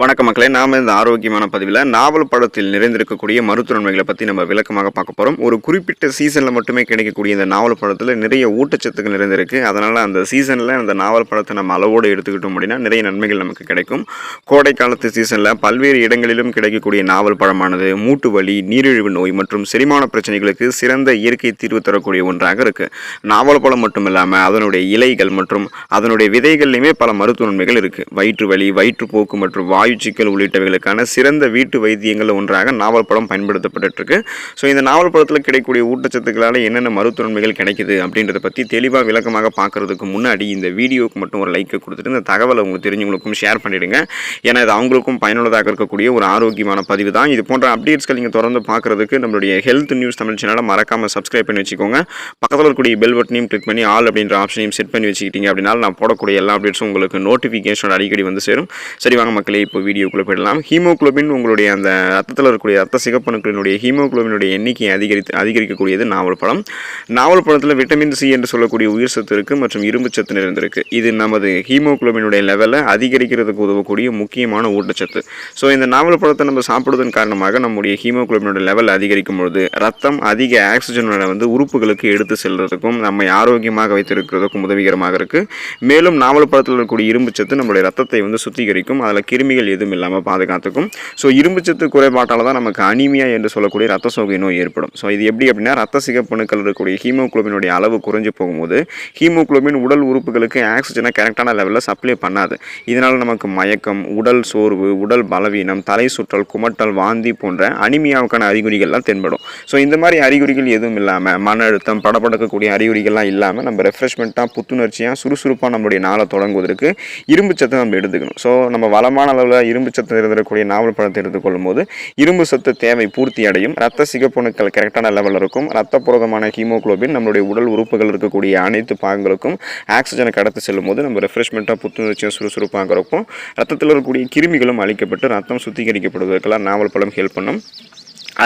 வணக்க மக்களே நாம இந்த ஆரோக்கியமான பதிவில் நாவல் பழத்தில் நிறைந்திருக்கக்கூடிய மருத்துவ நன்மைகளை பற்றி நம்ம விளக்கமாக பார்க்க போகிறோம் ஒரு குறிப்பிட்ட சீசனில் மட்டுமே கிடைக்கக்கூடிய இந்த நாவல் படத்தில் நிறைய ஊட்டச்சத்துக்கள் நிறைந்திருக்கு. அதனால் அந்த சீசனில் அந்த நாவல் பழத்தை நம்ம அளவோடு எடுத்துக்கிட்டோம் அப்படின்னா நிறைய நன்மைகள் நமக்கு கிடைக்கும். கோடை காலத்து சீசனில் பல்வேறு இடங்களிலும் கிடைக்கக்கூடிய நாவல் பழமானது மூட்டு வலி நீரிழிவு நோய் மற்றும் செரிமான பிரச்சனைகளுக்கு சிறந்த இயற்கை தீர்வு தரக்கூடிய ஒன்றாக இருக்குது நாவல் பழம் மட்டும் இல்லாமல் அதனுடைய இலைகள் மற்றும் அதனுடைய விதைகள்லையுமே பல மருத்துவ நன்மைகள் இருக்குது வயிற்று வலி வயிற்றுப்போக்கு மற்றும் வாயு சிக்கல் உள்ளிட்டவைகளுக்கான சிறந்த வீட்டு வைத்தியங்கள் ஒன்றாக நாவல் படம் பயன்படுத்தப்பட்டுருக்கு ஸோ இந்த நாவல் படத்தில் கிடைக்கக்கூடிய ஊட்டச்சத்துக்களால் என்னென்ன மருத்துவன்மைகள் கிடைக்குது அப்படின்றத பற்றி தெளிவாக விளக்கமாக பார்க்கறதுக்கு முன்னாடி இந்த வீடியோவுக்கு மட்டும் ஒரு லைக்கை கொடுத்துட்டு இந்த தகவலை உங்களுக்கு தெரிஞ்சவங்களுக்கும் ஷேர் பண்ணிடுங்க. ஏன்னா இது அவங்களுக்கும் பயனுள்ளதாக இருக்கக்கூடிய ஒரு ஆரோக்கியமான பதிவு தான். இது போன்ற அப்டேட்ஸ்கள் நீங்கள் தொடர்ந்து பார்க்குறதுக்கு நம்மளுடைய ஹெல்த் நியூஸ் தமிழ் சேனலை மறக்காமல் சப்ஸ்கிரைப் பண்ணி வச்சுக்கோங்க. பக்கத்தில் இருக்கக்கூடிய பெல் பட்டனையும் கிளிக் பண்ணி ஆல் அப்படின்ற ஆப்ஷனையும் செட் பண்ணி வச்சுக்கிட்டீங்க அப்படின்னா நான் போடக்கூடிய எல்லா அப்டேட்ஸும் உங்களுக்கு நோட்டிஃபிகேஷன் அடிக்கடி வந்து சேரும். சரி வாங்க மக்களே இப்போ வீடியோக்குள்ளே போயிடலாம். ஹீமோகுளோபின் உங்களுடைய அந்த ரத்தத்தில் இருக்கக்கூடிய ரத்த சிகப்பணுக்களினுடைய ஹீமோகுளோபினுடைய எண்ணிக்கையை அதிகரித்து அதிகரிக்கக்கூடியது நாவல் பழம். நாவல் பழத்தில் விட்டமின் சி என்று சொல்லக்கூடிய உயிர் சத்து இருக்குது மற்றும் இரும்பு சத்து நிறைந்திருக்கு. இது நமது ஹீமோகுளோபினுடைய லெவலை அதிகரிக்கிறதுக்கு உதவக்கூடிய முக்கியமான ஊட்டச்சத்து. ஸோ இந்த நாவல் பழத்தை நம்ம சாப்பிடுவதன் காரணமாக நம்முடைய ஹீமோகுளோபினோட லெவல் அதிகரிக்கும் பொழுது ரத்தம் அதிக ஆக்சிஜனோட வந்து உறுப்புகளுக்கு எடுத்து செல்வதற்கும் நம்மை ஆரோக்கியமாக வைத்திருக்கிறதுக்கும் உதவிகரமாக இருக்குது மேலும் நாவல் பழத்தில் இருக்கக்கூடிய இரும்பு சத்து நம்மளுடைய ரத்தத்தை வந்து சுத்திகரிக்கும். அதில் கிருமிகள் எதுவும் இல்லாமல் பாதுகாத்துக்கும். ஸோ இரும்பு சத்து குறைபாட்டால் தான் நமக்கு அனிமியா என்று சொல்லக்கூடிய ரத்த சோகை நோய் ஏற்படும். ஸோ இது எப்படி அப்படின்னா ரத்த சிகப்பணுக்கள் இருக்கக்கூடிய ஹீமோகுளோபினுடைய அளவு குறைஞ்சு போகும்போது ஹீமோகுளோபின் உடல் உறுப்புகளுக்கு ஆக்சிஜனை கரெக்டான லெவலில் சப்ளை பண்ணாது. இதனால் நமக்கு மயக்கம் உடல் சோர்வு உடல் பலவீனம் தலை சுற்றல் குமட்டல் வாந்தி போன்ற அனிமியாவுக்கான அறிகுறிகள்லாம் தென்படும். ஸோ இந்த மாதிரி அறிகுறிகள் எதுவும் இல்லாமல் மன அழுத்தம் படப்படக்கக்கூடிய அறிகுறிகள்லாம் இல்லாமல் நம்ம ரெஃப்ரெஷ்மெண்ட்டாக புத்துணர்ச்சியாக சுறுசுறுப்பாக நம்மளுடைய நாளை தொடங்குவதற்கு இரும்பு சத்தை நம்ம எடுத்துக்கணும். ஸோ நம்ம வளமான அளவில் இரும்பு சத்து இருந்திருக்கக்கூடிய நாவல் பழத்தை எடுத்துக்கொள்ளும் போது இரும்பு சத்து தேவை பூர்த்தி அடையும் ரத்த சிகப்பணுக்கள் கரெக்டான லெவலில் இருக்கும். ரத்த புரதமான ஹீமோகுளோபின் நம்மளுடைய உடல் உறுப்புகள் இருக்கக்கூடிய அனைத்து பாகங்களுக்கும் ஆக்சிஜனை கடத்து செல்லும் போது நம்ம ரெஃப்ரெஷ்மெண்ட்டாக புத்துணர்ச்சியாக சுறுசுறுப்பாக இருக்கும். ரத்தத்தில் இருக்கக்கூடிய கிருமிகளும் அழிக்கப்பட்டு ரத்தம் சுத்திகரிக்கப்படுவதற்கெல்லாம் நாவல் பழம் ஹெல்ப் பண்ணும்.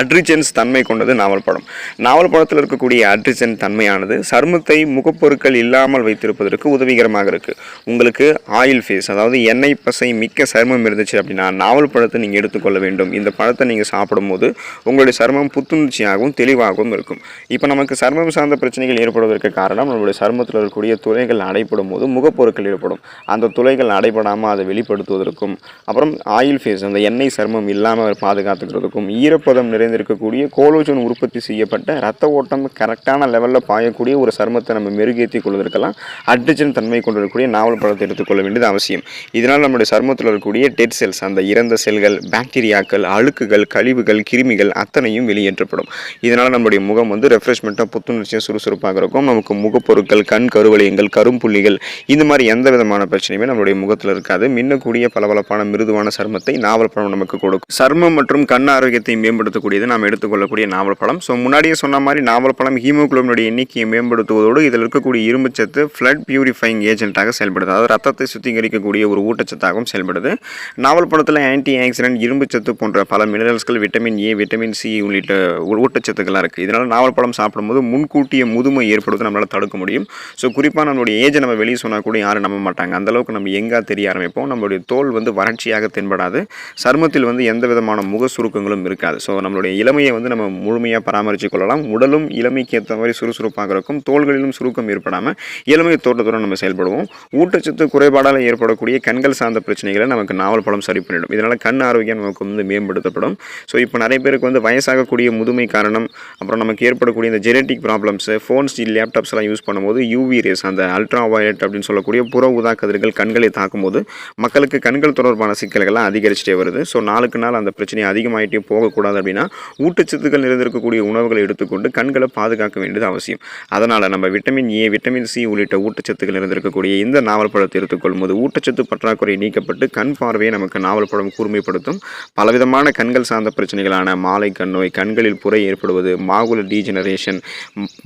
அட்ரிஜென்ஸ் தன்மை கொண்டது நாவல் பழம் நாவல் பழத்தில் இருக்கக்கூடிய அட்ரிஜென் தன்மையானது சருமத்தை முகப்பொருட்கள் இல்லாமல் வைத்திருப்பதற்கு உதவிகரமாக இருக்குது உங்களுக்கு ஆயில் ஃபேஸ் அதாவது எண்ணெய் பசை மிக்க சருமம் இருந்துச்சு அப்படின்னா நாவல் பழத்தை நீங்கள் எடுத்துக்கொள்ள வேண்டும். இந்த பழத்தை நீங்கள் சாப்பிடும்போது உங்களுடைய சருமம் புத்துணர்ச்சியாகவும் தெளிவாகவும் இருக்கும். இப்போ நமக்கு சருமம் சார்ந்த பிரச்சனைகள் ஏற்படுவதற்கு காரணம் நம்மளுடைய சருமத்தில் இருக்கக்கூடிய துளைகள் அடைப்படும் போது முகப்பொருட்கள் ஏற்படும். அந்த துளைகள் அடைபடாமல் அதை வெளிப்படுத்துவதற்கும் அப்புறம் ஆயில் ஃபேஸ் அந்த எண்ணெய் சருமம் இல்லாமல் பாதுகாத்துக்கிறதுக்கும் ஈரப்பதம் நிறைந்திருக்கக்கூடிய கோலோஜன் உற்பத்தி செய்யப்பட்ட ரத்த ஓட்டம் கரெக்டான லெவலில் பாயக்கூடிய ஒரு சருமத்தை நம்ம மெருகேற்றி கொள்வதற்கெல்லாம் அட்ரிஜன் தன்மை கொண்டிருக்கக்கூடிய நாவல் பழத்தை எடுத்துக்கொள்ள வேண்டியது அவசியம். இதனால் நம்முடைய சருமத்தில் இருக்கக்கூடிய டெட் செல்ஸ் அந்த இறந்த செல்கள் பாக்டீரியாக்கள் அழுக்குகள் கழிவுகள் கிருமிகள் அத்தனையும் வெளியேற்றப்படும். இதனால் நம்முடைய முகம் வந்து ரெஃப்ரெஷ்மெண்ட்டாக புத்துணர்ச்சியாக சுறுசுறுப்பாக இருக்கும். நமக்கு முகப்பொருட்கள் கண் கருவளையங்கள் கரும்புள்ளிகள் இந்த மாதிரி எந்த விதமான பிரச்சனையுமே நம்மளுடைய முகத்தில் இருக்காது. மின்னக்கூடிய பளபளப்பான மிருதுவான சருமத்தை நாவல் பழம் நமக்கு கொடுக்கும். சருமம் மற்றும் கண் ஆரோக்கியத்தை மேம்படுத்த இருக்கக்கூடியது நாம் எடுத்துக்கொள்ளக்கூடிய நாவல் பழம். ஸோ முன்னாடியே சொன்ன மாதிரி நாவல் பழம் ஹீமோகுளோபினுடைய எண்ணிக்கையை மேம்படுத்துவதோடு இதில் இருக்கக்கூடிய இரும்புச்சத்து ஃப்ளட் பியூரிஃபைங் ஏஜென்ட்டாக செயல்படுது. அதாவது ரத்தத்தை சுத்திகரிக்கக்கூடிய ஒரு ஊட்டச்சத்தாகவும் செயல்படுது. நாவல் பழத்தில் ஆன்டி ஆக்சிடென்ட் இரும்புச்சத்து போன்ற பல மினரல்ஸ்கள் விட்டமின் ஏ விட்டமின் சி உள்ளிட்ட ஊ- ஊட்டச்சத்துக்கள்லாம் இருக்குது இதனால் நாவல் பழம் சாப்பிடும்போது முன்கூட்டிய முதுமை ஏற்படுவது நம்மளால் தடுக்க முடியும். ஸோ குறிப்பாக நம்மளுடைய ஏஜை நம்ம வெளியே சொன்னால் கூட யாரும் நம்ப மாட்டாங்க. அந்தளவுக்கு நம்ம எங்கே தெரிய ஆரம்பிப்போம். நம்மளுடைய தோல் வந்து வறட்சியாக தென்படாது. சருமத்தில் வந்து எந்த விதமான முக சுருக்கங்களும் இருக்காது. ஸோ நம்ம நம்மளுடைய இளமையை வந்து நம்ம முழுமையாக பராமரித்து கொள்ளலாம். உடலும் இளமைக்கு ஏற்ற மாதிரி சுறுசுறுப்பாக இருக்கும். தோள்களிலும் சுருக்கம் ஏற்படாமல் இளமை தோட்டத்துடன் நம்ம செயல்படுவோம். ஊட்டச்சத்து குறைபாடால் ஏற்படக்கூடிய கண்கள் சார்ந்த பிரச்சனைகளை நமக்கு நாவல் பழம் சரி பண்ணிடும். இதனால் கண் ஆரோக்கியம் நமக்கு வந்து மேம்படுத்தப்படும். ஸோ இப்போ நிறைய பேருக்கு வந்து வயசாகக்கூடிய முதுமை காரணம் அப்புறம் நமக்கு ஏற்படக்கூடிய இந்த ஜெனட்டிக் ப்ராப்ளம்ஸு ஃபோன்ஸ் லேப்டாப்ஸ் எல்லாம் யூஸ் பண்ணும்போது யூவி ரேஸ் அந்த அல்ட்ரா வயலட் அப்படின்னு சொல்லக்கூடிய புற ஊதா கதிர்கள் கண்களை தாக்கும்போது மக்களுக்கு கண்கள் தொடர்பான சிக்கல்கள்லாம் அதிகரிச்சிட்டே வருது. ஸோ நாளுக்கு நாள் அந்த பிரச்சனை அதிகமாகிட்டே போகக்கூடாது அப்படின்னா ஊட்டச்சத்துக்கள் நிறைந்திருக்கக்கூடிய உணவுகளை எடுத்துக்கொண்டு கண்களை பாதுகாக்க வேண்டியது அவசியம். அதனால் நம்ம விட்டமின் ஏ விட்டமின் சி உள்ளிட்ட ஊட்டச்சத்துக்கள் நிறைந்திருக்கக்கூடிய இந்த நாவல் பழத்தை எடுத்துக்கொள்ளும் போது ஊட்டச்சத்து பற்றாக்குறை நீக்கப்பட்டு கண் பார்வையை நமக்கு நாவல் பழம் கூர்மைப்படுத்தும். பலவிதமான கண்கள் சார்ந்த பிரச்சனைகளான மாலை கண் நோய் கண்களில் புரை ஏற்படுவது மாகுல டீஜெனரேஷன்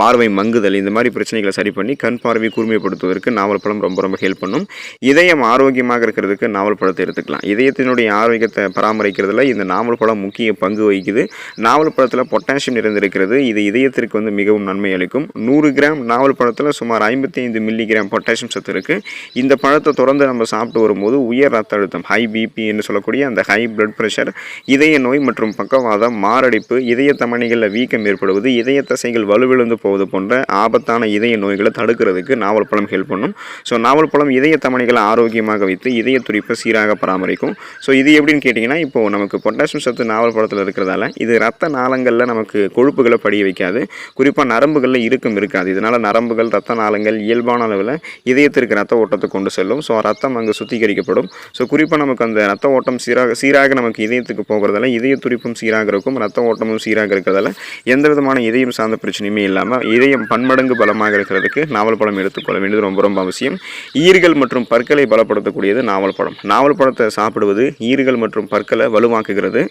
பார்வை மங்குதல் இந்த மாதிரி பிரச்சனைகளை சரி பண்ணி கண் பார்வை கூர்மைப்படுத்துவதற்கு நாவல் பழம் ரொம்ப ரொம்ப ஹெல்ப் பண்ணும். இதயம் ஆரோக்கியமாக இருக்கிறதுக்கு நாவல் பழத்தை எடுத்துக்கலாம். இதயத்தினுடைய ஆரோக்கியத்தை பராமரிக்கிறதுல இந்த நாவல் பழம் முக்கிய பங்கு வகிக்குது. நாவல் பழத்தில் பொட்டாசியம் நிறைந்திருக்கிறது. இது இதயத்திற்கு வந்து மிகவும் நன்மை அளிக்கும். நூறு கிராம் நாவல் பழத்தில் சுமார் ஐம்பத்தி ஐந்து மில்லிகிராம் பொட்டாசியம் சத்து இருக்குது இந்த பழத்தை தொடர்ந்து நம்ம சாப்பிட்டு வரும்போது உயர் ரத்த அழுத்தம் ஹை பிபி என்று சொல்லக்கூடிய அந்த ஹை பிளட் ப்ரெஷர் இதய நோய் மற்றும் பக்கவாதம் மாரடைப்பு இதய தமணிகளில் வீக்கம் ஏற்படுவது இதய தசைகள் வலுவிழந்து போவது போன்ற ஆபத்தான இதய நோய்களை தடுக்கிறதுக்கு நாவல் பழம் ஹெல்ப் பண்ணும். ஸோ நாவல் பழம் இதய தமணிகளை ஆரோக்கியமாக வைத்து இதய துடிப்பை சீராக பராமரிக்கும். ஸோ இது எப்படின்னு கேட்டிங்கன்னா இப்போ நமக்கு பொட்டாசியம் சத்து நாவல் பழத்தில் இருக்கிறதால இது ரத்த நாளங்களில் நமக்கு கொழுப்புகளை படிய வைக்காது. குறிப்பாக நரம்புகளில் இருக்கும் இருக்காது. இதனால் நரம்புகள் ரத்த நாளங்கள் இயல்பான அளவில் இதயத்திற்கு ரத்த ஓட்டத்தை கொண்டு செல்லும். ஸோ ரத்தம் அங்கே சுத்திகரிக்கப்படும். ஸோ குறிப்பாக நமக்கு அந்த ரத்த ஓட்டம் சீராக சீராக நமக்கு இதயத்துக்கு போகிறதால இதய துடிப்பும் சீராக இருக்கும். ரத்த ஓட்டமும் சீராக இருக்கிறதால எந்த விதமான இதயம் சார்ந்த பிரச்சனையுமே இல்லாமல் இதயம் பன்மடங்கு பலமாக இருக்கிறதுக்கு நாவல் பழம் எடுத்துக்கொள்ள வேண்டியது ரொம்ப ரொம்ப அவசியம். ஈர்கள் மற்றும் பற்களை பலப்படுத்தக்கூடியது நாவல் பழம் நாவல் பழத்தை சாப்பிடுவது ஈர்கள் மற்றும் பற்களை வலுவாக்குகிறது.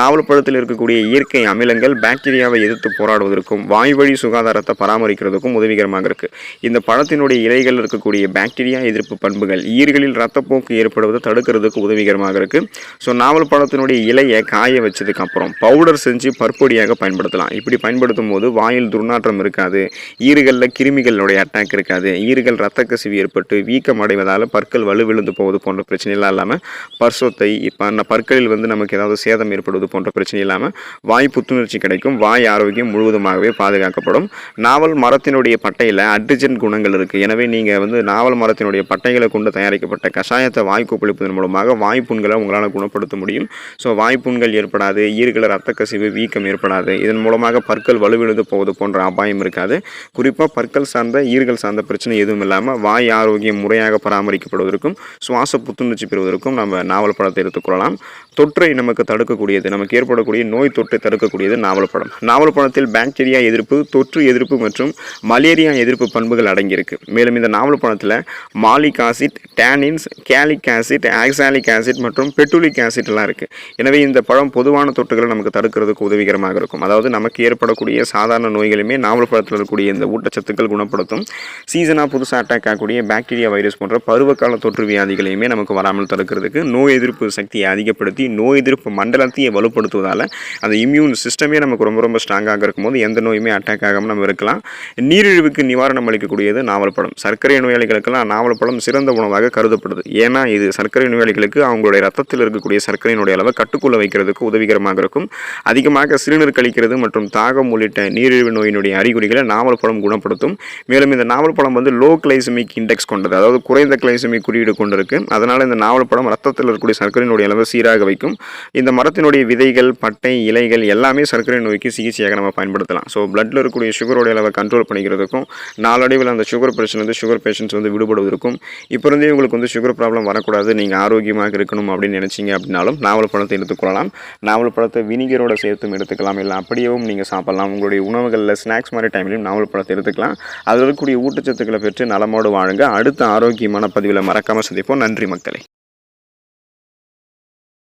நாவல் பழத்தில் இருக்கக்கூடிய இயற்கை அமிலங்கள் பாக்டீரியாவை எதிர்த்து போராடுவதற்கும் வாய்வழி சுகாதாரத்தை பராமரிக்கிறதுக்கும் உதவிகரமாக இருக்குது இந்த பழத்தினுடைய இலைகள் இருக்கக்கூடிய பாக்டீரியா எதிர்ப்பு பண்புகள் ஈர்களில் ரத்தப்போக்கு ஏற்படுவதை தடுக்கிறதுக்கு உதவிகரமாக இருக்குது ஸோ நாவல் பழத்தினுடைய இலையை காய வச்சதுக்கப்புறம் பவுடர் செஞ்சு பற்பொடியாக பயன்படுத்தலாம். இப்படி பயன்படுத்தும் போது வாயில் துர்நாற்றம் இருக்காது ஈறுகளில் கிருமிகளுடைய அட்டாக் இருக்காது. ஈறுகள் ரத்த கசிவு ஏற்பட்டு வீக்கம் அடைவதால் பற்கள் வலுவிழுந்து போவது போன்ற பிரச்சனைலாம் இல்லாமல் பர்சொத்தை இப்போ அந்த பற்களில் வந்து நமக்கு ஏதாவது சேதம் ஏற்படுவது போன்ற பிரச்சனை இல்லாமல் வாய் புத்துணர்ச்சி கிடைக்கும். வாய் ஆரோக்கியம் முழுவதுமாகவே பாதுகாக்கப்படும். நாவல் மரத்தினுடைய பட்டையில் அட்ரிஜென்ட் குணங்கள் இருக்குது எனவே நீங்கள் வந்து நாவல் மரத்தினுடைய பட்டைகளை கொண்டு தயாரிக்கப்பட்ட கஷாயத்தை வாய் கொப்பளிப்பதன் மூலமாக வாய்ப்புண்களை உங்களால் குணப்படுத்த முடியும். ஸோ வாய்ப்புண்கள் ஏற்படாது ஈறுகள ரத்த கசிவு வீக்கம் ஏற்படாது. இதன் மூலமாக பற்கள் வலுவிழுந்து போவது போன்ற அபாயம் இருக்காது. குறிப்பாக பற்கள் சார்ந்த ஈர்கள் சார்ந்த பிரச்சனை எதுவும் இல்லாமல் வாய் ஆரோக்கியம் முறையாக பராமரிக்கப்படுவதற்கும் சுவாச புத்துணர்ச்சி பெறுவதற்கும் நம்ம நாவல் பழத்தை எடுத்துக்கொள்ளலாம் தொற்றை நமக்கு தடுக்கக்கூடியது நமக்கு ஏற்படக்கூடிய நோய் தொற்றை தடுக்கக்கூடியது நாவல் பழம் நாவல் பழத்தில் பாக்டீரியா எதிர்ப்பு தொற்று எதிர்ப்பு மற்றும் மலேரியா எதிர்ப்பு பண்புகள் அடங்கியிருக்கு. மேலும் இந்த நாவல் பழத்தில் malic acid tannins gallic acid oxalic acid மற்றும் பெட்ரோலிக் ஆசிட்லாம் இருக்குது எனவே இந்த பழம் பொதுவான தொற்றுகளை நமக்கு தடுக்கிறதுக்கு உதவிகரமாக இருக்கும். அதாவது நமக்கு ஏற்படக்கூடிய சாதாரண நோய்களுமே நாவல் பழத்தில் இருக்கக்கூடிய இந்த ஊட்டச்சத்துக்கள் குணப்படுத்தும். சீசனாக புதுசாக அட்டாக் ஆகக்கூடிய பாக்டீரியா வைரஸ் போன்ற பருவகால தொற்று வியாதிகளையுமே நமக்கு வராமல் தடுக்கிறதுக்கு நோய் எதிர்ப்பு சக்தியை அதிகப்படுத்தி நோய் எதிர்ப்பு மண்டலத்தையே வலுப்படுத்துவதால் அந்த இம்யூன் சிஸ்டமே நமக்கு ரொம்ப ரொம்ப ஸ்ட்ராங்காக இருக்கும்போது எந்த நோயுமே அட்டாக் ஆகாமல் நம்ம இருக்கலாம். நீரிழிவுக்கு நிவாரணம் அளிக்கக்கூடியது நாவல் பழம் சர்க்கரை நோயாளிகளுக்கெல்லாம் நாவல் பழம் சிறந்த உணவாக கருதப்படுது. ஏன்னா இது சர்க்கரை நோயாளிகளுக்கு அவங்களுடைய ரத்தத்தில் இருக்கக்கூடிய சர்க்கரையினுடைய அளவை கட்டுக்குள்ள வைக்கிறதுக்கு உதவிகரமாக இருக்கும். அதிகமாக சிறுநீர் கழிக்கிறது மற்றும் தாகம் உள்ளிட்ட நீரிழிவு நோயினுடைய அறிகுறிகளை நாவல் பழம் குணப்படுத்தும். மேலும் இந்த நாவல் பழம் வந்து லோ கிளைசமிக் இண்டெக்ஸ் கொண்டது அதாவது குறைந்த கிளைசமிக் குறியீடு கொண்டிருக்கு. அதனால் இந்த நாவல் பழம் ரத்தத்தில் இருக்கக்கூடிய சர்க்கரையினுடைய அளவை சீராக வைக்கும். இந்த மரத்தினுடைய விதைகள் பட்டை இலைகள் எல்லாமே சர்க்கரை நோய்க்கு சிகிச்சையாக நம்ம பயன்படுத்தலாம். ஸோ பிளட்டில் இருக்கக்கூடிய சுகருடைய அளவை கண்ட்ரோல் பண்ணிக்கிறதுக்கும் நாளடைவில் அந்த சுகர் பிரச்சனை வந்து சுகர் பேஷண்ட்ஸ் வந்து விடுபடுவதற்கும் இப்போ இருந்தே உங்களுக்கு வந்து சுகர் ப்ராப்ளம் வரக்கூடாது நீங்கள் ஆரோக்கியமாக இருக்கணும் அப்படின்னு நினச்சிங்க அப்படின்னாலும் நாவல் பழத்தை எடுத்துக்கொள்ளலாம் நாவல் பழத்தை வினிகரோட சேர்த்தும் எடுத்துக்கலாம். இல்லை அப்படியேவும் நீங்கள் சாப்பிடலாம். உங்களுடைய உணவுகளில் ஸ்நாக்ஸ் மாதிரி டைம்லையும் நாவல் பழத்தை எடுத்துக்கலாம். அதில் இருக்கக்கூடிய ஊட்டச்சத்துக்களை பெற்று நலமோடு வாழுங்க. அடுத்த ஆரோக்கியமான பதிவில் மறக்காமல் சந்திப்போம். நன்றி மக்களை.